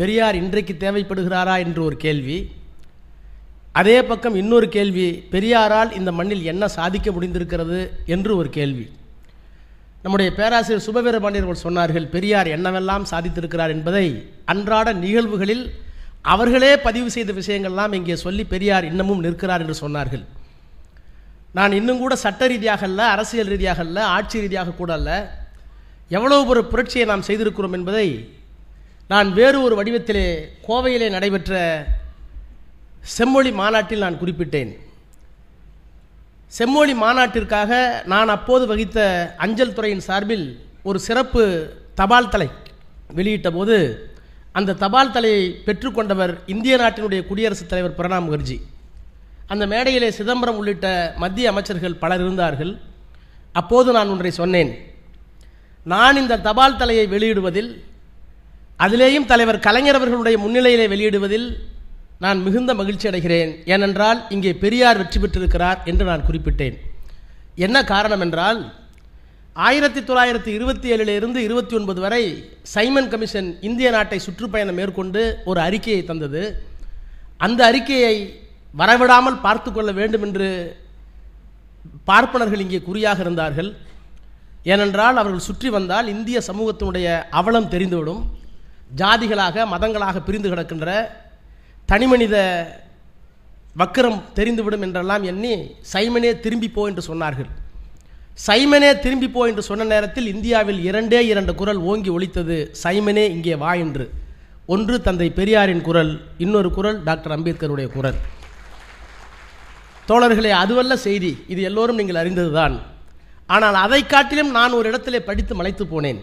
பெரியார் இன்றைக்கு தேவைப்படுகிறாரா என்று ஒரு கேள்வி. அதே பக்கம் இன்னொரு கேள்வி பெரியாரால் இந்த மண்ணில் என்ன சாதிக்க முடிந்திருக்கிறது என்று ஒரு கேள்வி. நம்முடைய பேராசிரியர் சுபவீர பாண்டியர்கள் சொன்னார்கள் பெரியார் என்னவெல்லாம் சாதித்திருக்கிறார் என்பதை அன்றாட நிகழ்வுகளில் அவர்களே பதிவு செய்த விஷயங்கள்லாம் இங்கே சொல்லி பெரியார் இன்னமும் நிற்கிறார் என்று சொன்னார்கள். நான் இன்னும் கூட சட்ட ரீதியாக அல்ல அரசியல் ரீதியாக அல்ல ஆட்சி ரீதியாக கூட அல்ல எவ்வளவு ஒரு புரட்சியை நாம் செய்திருக்கிறோம் என்பதை நான் வேறு ஒரு வடிவத்திலே கோவையிலே நடைபெற்ற செம்மொழி மாநாட்டில் நான் குறிப்பிட்டேன். செம்மொழி மாநாட்டிற்காக நான் அப்போது வகித்த அஞ்சல் துறையின் சார்பில் ஒரு சிறப்பு தபால் தலை வெளியிட்ட போது அந்த தபால் தலையை பெற்றுக்கொண்டவர் இந்திய நாட்டினுடைய குடியரசுத் தலைவர் பிரணாப் முகர்ஜி. அந்த மேடையிலே சிதம்பரம் உள்ளிட்ட மத்திய அமைச்சர்கள் பலர் இருந்தார்கள். அப்போது நான் ஒன்றை சொன்னேன். நான் இந்த தபால் தலையை வெளியிடுவதில் அதிலேயும் தலைவர் கலைஞர் அவர்களுடைய முன்னிலையிலே வெளியிடுவதில் நான் மிகுந்த மகிழ்ச்சி அடைகிறேன். ஏனென்றால் இங்கே பெரியார் வெற்றி பெற்றிருக்கிறார் என்று நான் குறிப்பிட்டேன். என்ன காரணம் என்றால் ஆயிரத்தி தொள்ளாயிரத்தி இருபத்தி ஏழிலிருந்து இருபத்தி ஒன்பது வரை சைமன் கமிஷன் இந்திய நாட்டை சுற்றுப்பயணம் மேற்கொண்டு ஒரு அறிக்கையை தந்தது. அந்த அறிக்கையை வரவிடாமல் பார்த்து கொள்ள வேண்டும் என்று பார்ப்பனர்கள் இங்கே குறியாக இருந்தார்கள். ஏனென்றால் அவர்கள் சுற்றி வந்தால் இந்திய சமூகத்தினுடைய அவலம் தெரிந்துவிடும். ஜாதிகளாக மதங்களாக பிரிந்து கிடக்கின்ற தனிமனித வக்கரம் தெரிந்துவிடும் என்றெல்லாம் எண்ணி சைமனே திரும்பி போ என்று சொன்னார்கள். சைமனே திரும்பி போ என்று சொன்ன நேரத்தில் இந்தியாவில் இரண்டே இரண்டு குரல் ஓங்கி ஒழித்தது சைமனே இங்கே வா என்று. ஒன்று தந்தை பெரியாரின் குரல் இன்னொரு குரல் டாக்டர் அம்பேத்கருடைய குரல். தோழர்களே அதுவல்ல செய்தி. இது எல்லோரும் நீங்கள் அறிந்ததுதான். ஆனால் அதை காட்டிலும் நான் ஒரு இடத்திலே படித்து மலைத்து போனேன்.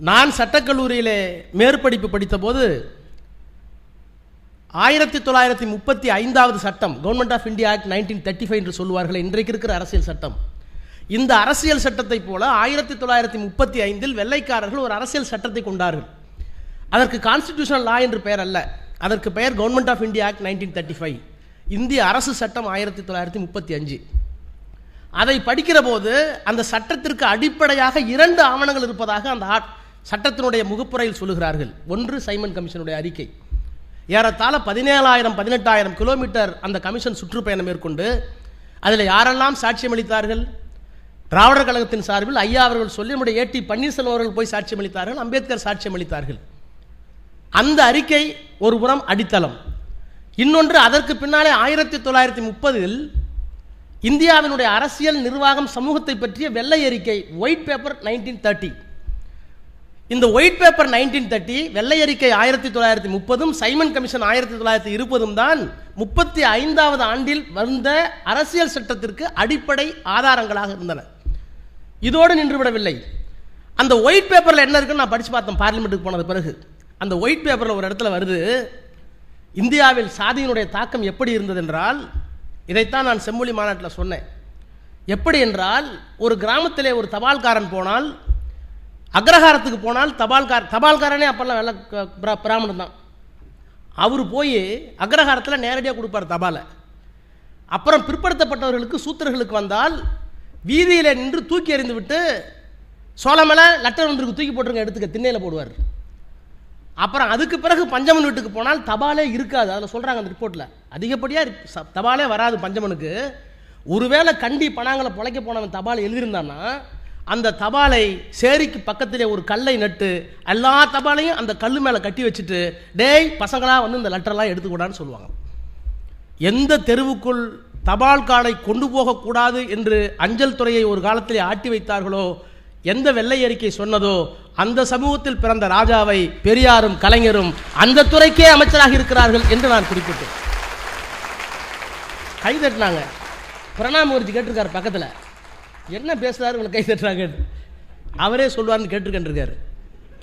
நான் சட்டக்கல்லூரியிலே மேற்படிப்பு படித்தபோது ஆயிரத்தி தொள்ளாயிரத்தி முப்பத்தி ஐந்தாவது சட்டம் government of India act nineteen thirty five என்று சொல்லுவார்கள் இன்றைக்கு இருக்கிற அரசியல் சட்டம். இந்த அரசியல் சட்டத்தை போல ஆயிரத்தி தொள்ளாயிரத்தி முப்பத்தி ஐந்தில் வெள்ளைக்காரர்கள் ஒரு அரசியல் சட்டத்தை கொண்டார்கள். அதற்கு கான்ஸ்டிடியூஷனல் லா என்று பெயர் அல்ல. அதற்கு பெயர் government of India act nineteen thirty five இந்திய அரசு சட்டம் ஆயிரத்தி தொள்ளாயிரத்தி முப்பத்தி அஞ்சு. அதை படிக்கிற போது அந்த சட்டத்திற்கு அடிப்படையாக இரண்டு ஆவணங்கள் இருப்பதாக அந்த ஆ- சட்டத்தினுடைய முகப்புரையில் சொல்லுகிறார்கள். ஒன்று சைமன் கமிஷனுடைய அறிக்கை. ஏறத்தாழ பதினேழாயிரம் பதினெட்டாயிரம் கிலோமீட்டர் அந்த கமிஷன் சுற்றுப்பயணம் மேற்கொண்டு அதில் யாரெல்லாம் சாட்சியம் அளித்தார்கள் திராவிடர் கழகத்தின் சார்பில் ஐயா அவர்கள் சொல்லி நம்முடைய ஏடி பன்னீர்செல்வம் அவர்கள் போய் சாட்சியம் அளித்தார்கள் அம்பேத்கர் சாட்சியம் அளித்தார்கள் அந்த அறிக்கை ஒரு புறம் அடித்தளம். இன்னொன்று அதற்கு பின்னாலே ஆயிரத்தி தொள்ளாயிரத்தி முப்பதில் இந்தியாவினுடைய அரசியல் நிர்வாகம் சமூகத்தை பற்றிய வெள்ளை அறிக்கை ஒயிட் பேப்பர் நைன்டீன் தேர்ட்டி இந்த ஒயிட் பேப்பர் நைன்டீன் தேர்ட்டி வெள்ளை அறிக்கை ஆயிரத்தி தொள்ளாயிரத்தி முப்பதும் சைமன் கமிஷன் ஆயிரத்தி தொள்ளாயிரத்தி இருபதும் தான் முப்பத்தி ஐந்தாவது ஆண்டில் வந்த அரசியல் சட்டத்திற்கு அடிப்படை ஆதாரங்களாக இருந்தன. இதோடு நின்றுவிடவில்லை. அந்த ஒயிட் பேப்பரில் என்ன இருக்குன்னு நான் படித்து பார்த்தேன் பார்லிமெண்ட்டுக்கு போனது பிறகு. அந்த ஒயிட் பேப்பரில் ஒரு இடத்துல வருது இந்தியாவில் சாதியினுடைய தாக்கம் எப்படி இருந்தது என்றால் இதைத்தான் நான் செம்மொழி மாநாட்டில் சொன்னேன். எப்படி என்றால் ஒரு கிராமத்திலே ஒரு தபால்காரன் போனால் அக்ரஹாரத்துக்கு போனால் தபால்கார் தபால்காரனே அப்போல்லாம் வெள்ள பிரா- பிராமணன் தான். அவர் போய் அக்ரஹாரத்தில் நேரடியாக கொடுப்பார் தபாலை. அப்புறம் பிற்படுத்தப்பட்டவர்களுக்கு சூத்திரர்களுக்கு வந்தால் வீதியில் நின்று தூக்கி எறிந்து விட்டு சோளமலை லெட்டர் ஒன்றுக்கு தூக்கி போட்டுருங்க எடுத்துக்க திண்ணையில் போடுவார். அப்புறம் அதுக்கு பிறகு பஞ்சமன் வீட்டுக்கு போனால் தபாலே இருக்காது. அதில் சொல்கிறாங்க அந்த ரிப்போர்ட்டில் அதிகப்படியாக தபாலே வராது பஞ்சமனுக்கு. ஒருவேளை கண்டி பணாங்களை பொழைக்க போனவன் தபால் எழுதியிருந்தான்னா அந்த தபாலை சேரிக்கு பக்கத்திலே ஒரு கல்லை நட்டு எல்லா தபாலையும் அந்த கல் மேலே கட்டி வச்சுட்டு டேய் பசங்களா வந்து இந்த லெட்டர்லாம் எடுத்துக்கூடான்னு சொல்லுவாங்க. எந்த தெருவுக்குள் தபால் காலை கொண்டு போகக்கூடாது என்று அஞ்சல் துறையை ஒரு காலத்திலே ஆட்டி வைத்தார்களோ எந்த வெள்ளை அறிக்கை சொன்னதோ அந்த சமூகத்தில் பிறந்த ராஜாவை பெரியாரும் கலைஞரும் அந்த துறைக்கே அமைச்சராக இருக்கிறார்கள் என்று நான் குறிப்பிட்டேன். கைதட்டினாங்க தட்டினாங்க. முகர்ஜி கேட்டிருக்காரு பக்கத்தில். என்ன பேசுகிறாரு உங்களை கை தட்டுறாங்க. அவரே சொல்லுவார்னு கேட்டிருக்கேன்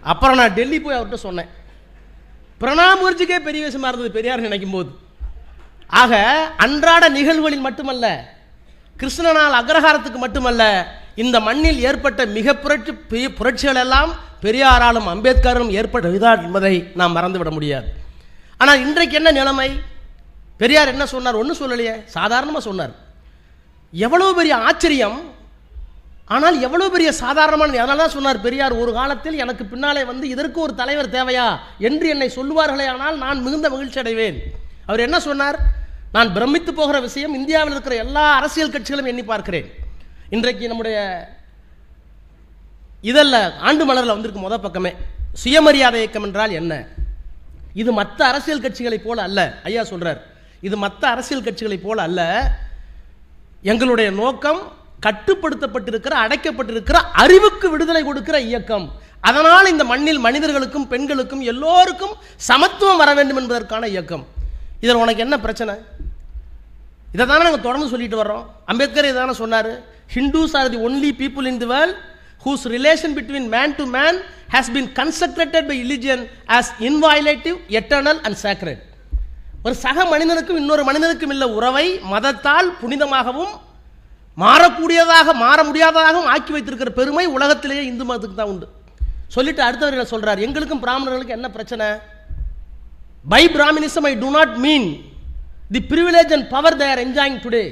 அப்புறம் நான் டெல்லி போய் அவர்கிட்ட சொன்னேன். பிரணாப் முகர்ஜிக்கே பெரிய விஷயமா இருந்தது பெரியார் நினைக்கும் போது ஆக அன்றாட நிகழ்வுகளில் மட்டுமல்ல கிருஷ்ணனால் அக்ரஹாரத்துக்கு மட்டுமல்ல இந்த மண்ணில் ஏற்பட்ட மிக புரட்சி பெரிய புரட்சிகள் எல்லாம் பெரியாராலும் அம்பேத்கரும் ஏற்பட்ட விதா என்பதை நாம் மறந்துவிட முடியாது. ஆனால் இன்றைக்கு என்ன நிலைமை? பெரியார் என்ன சொன்னார்? ஒன்றும் சொல்லலையே. சாதாரணமாக சொன்னார். எவ்வளவு பெரிய ஆச்சரியம் ஆனால் எவ்வளோ பெரிய சாதாரணமான அதனால தான் சொன்னார் பெரியார் ஒரு காலத்தில் எனக்கு பின்னாலே வந்து இதற்கு ஒரு தலைவர் தேவையா? என்று என்னை சொல்லுவார்களே ஆனால் நான் மிகுந்த மகிழ்ச்சி அடைவேன். அவர் என்ன சொன்னார்? நான் பிரமித்து போகிற விஷயம் இந்தியாவில் இருக்கிற எல்லா அரசியல் கட்சிகளும் எண்ணி பார்க்கிறேன். இன்றைக்கு நம்முடைய இதல்ல ஆண்டு மலரில் வந்திருக்கு முத பக்கமே. சுயமரியாதை இயக்கம் என்றால் என்ன? இது மற்ற அரசியல் கட்சிகளைப் போல அல்ல. ஐயா சொல்கிறார் இது மற்ற அரசியல் கட்சிகளைப் போல அல்ல. எங்களுடைய நோக்கம் கட்டுப்படுத்தப்பட்டிருக்கிற அடைக்கப்பட்டிருக்கிற அறிவுக்கு விடுதலை கொடுக்கிற இயக்கம். அதனால் இந்த மண்ணில் மனிதர்களுக்கும் பெண்களுக்கும் எல்லோருக்கும் சமத்துவம் வர வேண்டும் என்பதற்கான இயக்கம். இதில் உனக்கு என்ன பிரச்சனை? இதை தானே நாங்கள் தொடர்ந்து சொல்லிட்டு வர்றோம். அம்பேத்கர் இதை தானே சொன்னார். Hindus are the only people in the world whose relation between man to man has been consecrated by religion as inviolative eternal and sacred ஒரு சக மனிதனுக்கும் இன்னொரு மனிதனுக்கும் உள்ள உறவை மதத்தால் புனிதமாகவும் மாறக்கூடியதாக மாற முடியாததாகவும் ஆக்கி வைத்திருக்கிற பெருமை உலகத்திலேயே இந்து மதத்துக்கு தான் உண்டு. சொல்லிட்டு அடுத்தவர்கள் சொல்கிறார் எங்களுக்கும் பிராமணர்களுக்கு என்ன பிரச்சனை? By Brahminism I do not mean the privilege and power they are enjoying today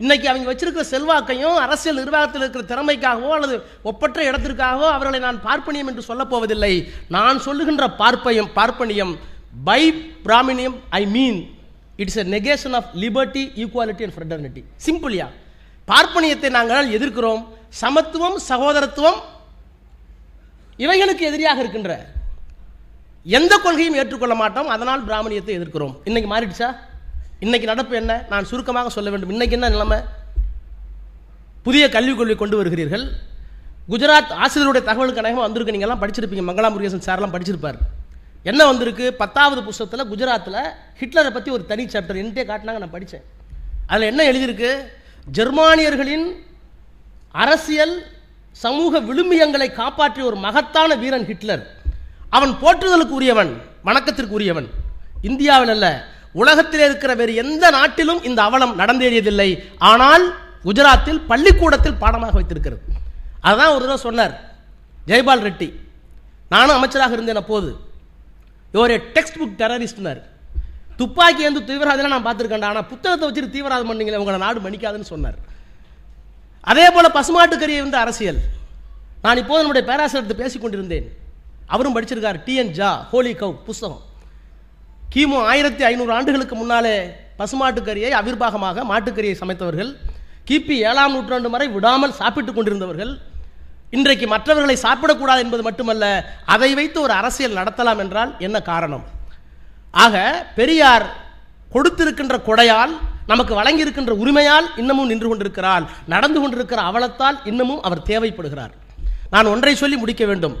இன்னைக்கு அவங்க வச்சிருக்கிற செல்வாக்கையும் அரசியல் நிர்வாகத்தில் இருக்கிற திறமைக்காகவோ அல்லது ஒப்பற்ற இடத்திற்காகவோ அவர்களை நான் பார்ப்பனியம் என்று சொல்லப் போவதில்லை. நான் சொல்லுகின்ற பார்ப்பையும் பார்ப்பனியம் by Brahminism I mean it's a negation of liberty equality and fraternity சிம்பிளியா பார்ப்பனியத்தை நாங்கள் எதிர்க்கிறோம். சமத்துவம் சகோதரத்துவம் இவைகளுக்கு எதிரியாக இருக்கின்ற எந்த கொள்கையும் ஏற்றுக்கொள்ள மாட்டோம். அதனால் பிராமணியத்தை எதிர்க்கிறோம். இன்னைக்கு மாறிடுச்சா? இன்னைக்கு நடப்பு என்ன? நான் சுருக்கமாக சொல்ல வேண்டும். இன்னைக்கு என்ன நிலைமை? புதிய கல்விக் கொள்கை கொண்டு வருகிறீர்கள். குஜராத் ஆசிரியருடைய தகவலுக்கு அநேகமாக வந்திருக்கு. நீங்கள்லாம் படிச்சிருப்பீங்க. மங்களா முருகேசன் சார்லாம் படிச்சிருப்பார். என்ன வந்திருக்கு? பத்தாவது புஸ்தகத்தில் குஜராத்தில் ஹிட்லரை பற்றி ஒரு தனி சாப்டர் என்கிட்டே காட்டினாங்க. நான் படித்தேன் அதில் என்ன எழுதியிருக்கு? ஜெர்மானியர்களின் அரசியல் சமூக விழுமியங்களை காப்பாற்றிய ஒரு மகத்தான வீரன் ஹிட்லர். அவன் போற்றுதலுக்கு உரியவன் வணக்கத்திற்கு உரியவன் இந்தியாவில் அல்ல உலகத்தில் இருக்கிற வேறு எந்த நாட்டிலும் இந்த அவலம் நடந்தேறியதில்லை. ஆனால் குஜராத்தில் பள்ளிக்கூடத்தில் பாடமாக வைத்திருக்கிறது. அதுதான் ஒரு தடவை சொன்னார் ஜெய்பால் ரெட்டி நானும் அமைச்சராக இருந்தேன் அப்போது. இவர் டெக்ஸ்ட் புக் டெரரிஸ்ட்னார் துப்பாக்கி வந்து தீவிரவாதிலாம் நான் பார்த்துருக்கேன்டா. ஆனால் புத்தகத்தை வச்சுட்டு தீவிரவாதம் பண்ணீங்களே உங்களை நாடு மன்னிக்காதுன்னு சொன்னார். அதே போல் பசுமாட்டுக்கறியை வந்து அரசியல். நான் இப்போது நம்முடைய பேராசிரியர்கிட்ட பேசிக் கொண்டிருந்தேன். அவரும் படிச்சிருக்கார். டிஎன் ஜா ஹோலி கவ் புஸ்தகம். கிமு ஆயிரத்தி ஐநூறு ஆண்டுகளுக்கு முன்னாலே பசுமாட்டுக்கறியை அவிர்வாகமாக மாட்டுக்கறியை சமைத்தவர்கள் கிபி ஏழாம் நூற்றாண்டு வரை விடாமல் சாப்பிட்டுக் கொண்டிருந்தவர்கள் இன்றைக்கு மற்றவர்களை சாப்பிடக்கூடாது என்பது மட்டுமல்ல அதை வைத்து ஒரு அரசியல் நடத்தலாம் என்றால் என்ன காரணம்? ஆக பெரியார் கொடுத்திருக்கின்ற கொடையால் நமக்கு வழங்கியிருக்கின்ற உரிமையால் இன்னமும் நின்று கொண்டிருக்கிறார். நடந்து கொண்டிருக்கிற அவலத்தால் இன்னமும் அவர் தேவைப்படுகிறார். நான் ஒன்றை சொல்லி முடிக்க வேண்டும்.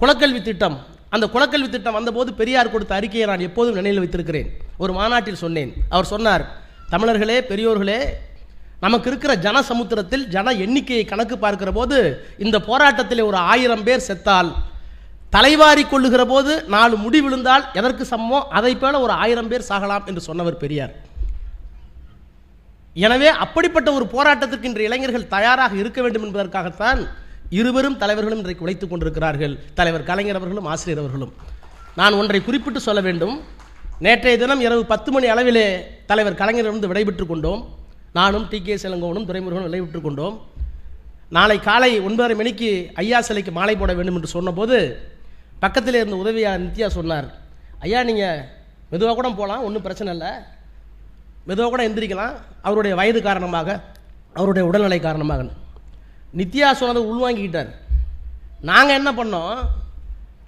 குலக்கல்வி திட்டம். அந்த குலக்கல்வி திட்டம் வந்தபோது பெரியார் கொடுத்த அறிக்கையை நான் எப்போதும் நினைவில் வைத்திருக்கிறேன். ஒரு மாநாட்டில் சொன்னேன். அவர் சொன்னார் தமிழர்களே பெரியோர்களே நமக்கு இருக்கிற ஜன சமுத்திரத்தில் ஜன எண்ணிக்கையை கணக்கு பார்க்கிற போது இந்த போராட்டத்தில் ஒரு ஆயிரம் பேர் செத்தால் தலைவாரி கொள்ளுகிற போது நாலு முடி விழுந்தால் எதற்கு சமமோ அதை போல ஒரு ஆயிரம் பேர் சாகலாம் என்று சொன்னவர் பெரியார். எனவே அப்படிப்பட்ட ஒரு போராட்டத்துக்கு இன்று இளைஞர்கள் தயாராக இருக்க வேண்டும் என்பதற்காகத்தான் இருவரும் தலைவர்களும் இன்றைக்கு உழைத்துக் கொண்டிருக்கிறார்கள். தலைவர் கலைஞர் அவர்களும் ஆசிரியர் அவர்களும். நான் ஒன்றை குறிப்பிட்டு சொல்ல வேண்டும். நேற்றைய தினம் இரவு பத்து மணி அளவிலே தலைவர் கலைஞரிலிருந்து விடைபெற்றுக் கொண்டோம். நானும் டி. கே. செலங்கோவனும் துரைமுருகனும் விடைபெற்றுக் கொண்டோம். நாளை காலை ஒன்பதரை மணிக்கு ஐயா சிலைக்கு மாலை போட வேண்டும் என்று சொன்னபோது பக்கத்தில் இருந்த உதவியாளர் நித்யா சொன்னார் ஐயா நீங்கள் மெதுவாக கூட போகலாம் ஒன்றும் பிரச்சனை இல்லை. மெதுவாக கூட எந்திரிக்கலாம். அவருடைய வயது காரணமாக அவருடைய உடல்நிலை காரணமாக. நித்யா சொன்னதை உள்வாங்கிக்கிட்டார். நாங்கள் என்ன பண்ணோம்?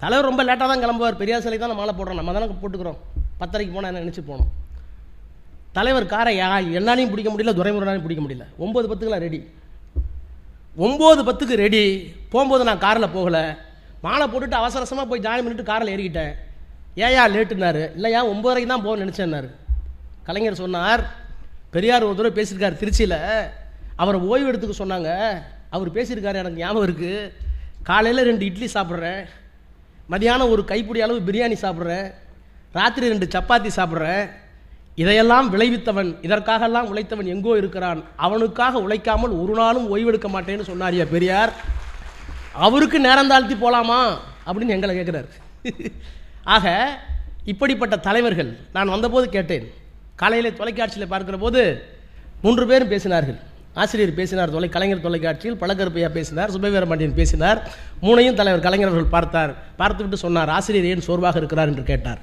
தலைவர் ரொம்ப லேட்டாக தான் கிளம்புவார். பெரியார் சிலை தான் மாலை போடுறோம். நம்ம தானே போட்டுக்கிறோம். பத்தரைக்கு போனால் என்ன நினச்சி போனோம் தலைவர் காரை யா என்னாலையும் பிடிக்க முடியல துரைமுருகனாலையும் பிடிக்க முடியல. ஒம்பது பத்துக்கெல்லாம் ரெடி ஒம்பது பத்துக்கு ரெடி போகும்போது நான் காரில் போகலை. மாலை போட்டுட்டு அவசரசமாக போய் ஜாயின் பண்ணிட்டு காரில் ஏறிக்கிட்டேன். ஏயா லேட்டுனாரு இல்லையா ஒம்பதரைக்கு தான் போகணும்னு நினச்சேன்னாரு. கலைஞர் சொன்னார் பெரியார் ஒரு தடவை பேசியிருக்கார் திருச்சியில். அவரை ஓய்வு எடுத்துக்க சொன்னாங்க. அவர் பேசியிருக்காரு எனக்கு ஞாபகம் இருக்குது காலையில் ரெண்டு இட்லி சாப்பிட்றேன். மதியானம் ஒரு கைப்பிடி அளவு பிரியாணி சாப்பிட்றேன். ராத்திரி ரெண்டு சப்பாத்தி சாப்பிட்றேன். இதையெல்லாம் விளைவித்தவன் இதற்காகலாம் உழைத்தவன் எங்கோ இருக்கிறான். அவனுக்காக உழைக்காமல் ஒரு நாளும் ஓய்வெடுக்க மாட்டேன்னு சொன்னாரியா பெரியார். அவருக்கு நேரம் தாழ்த்தி போகலாமா அப்படின்னு எங்களை கேட்குறாரு ஆக இப்படிப்பட்ட தலைவர்கள் நான் வந்தபோது கேட்டேன். காலையில் தொலைக்காட்சியில் பார்க்குற போது மூன்று பேரும் பேசினார்கள். ஆசிரியர் பேசினார் தொலை கலைஞர் தொலைக்காட்சியில் பழக்கருப்பையா பேசினார் சுபவீரபாண்டியன் பேசினார் மூணையும் தலைவர் கலைஞர்கள் பார்த்தார். பார்த்துவிட்டு சொன்னார் ஆசிரியர் ஏன் சோர்வாக இருக்கிறார் என்று கேட்டார்.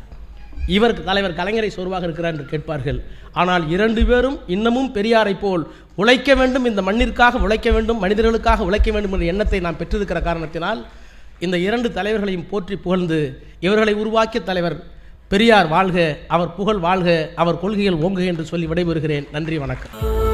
இவருக்கு தலைவர் கலைஞரை சோர்வாக இருக்கிறார் என்று கேட்பார்கள். ஆனால் இரண்டு பேரும் இன்னமும் பெரியாரை போல் உழைக்க வேண்டும் இந்த மண்ணிற்காக உழைக்க வேண்டும் மனிதர்களுக்காக உழைக்க வேண்டும் என்ற எண்ணத்தை நாம் பெற்றிருக்கிற காரணத்தினால் இந்த இரண்டு தலைவர்களையும் போற்றி புகழ்ந்து இவர்களை உருவாக்கிய தலைவர் பெரியார் வாழ்க அவர் புகழ் வாழ்க அவர் கொள்கைகள் ஓங்குக என்று சொல்லி விடைபெறுகிறேன். நன்றி வணக்கம்.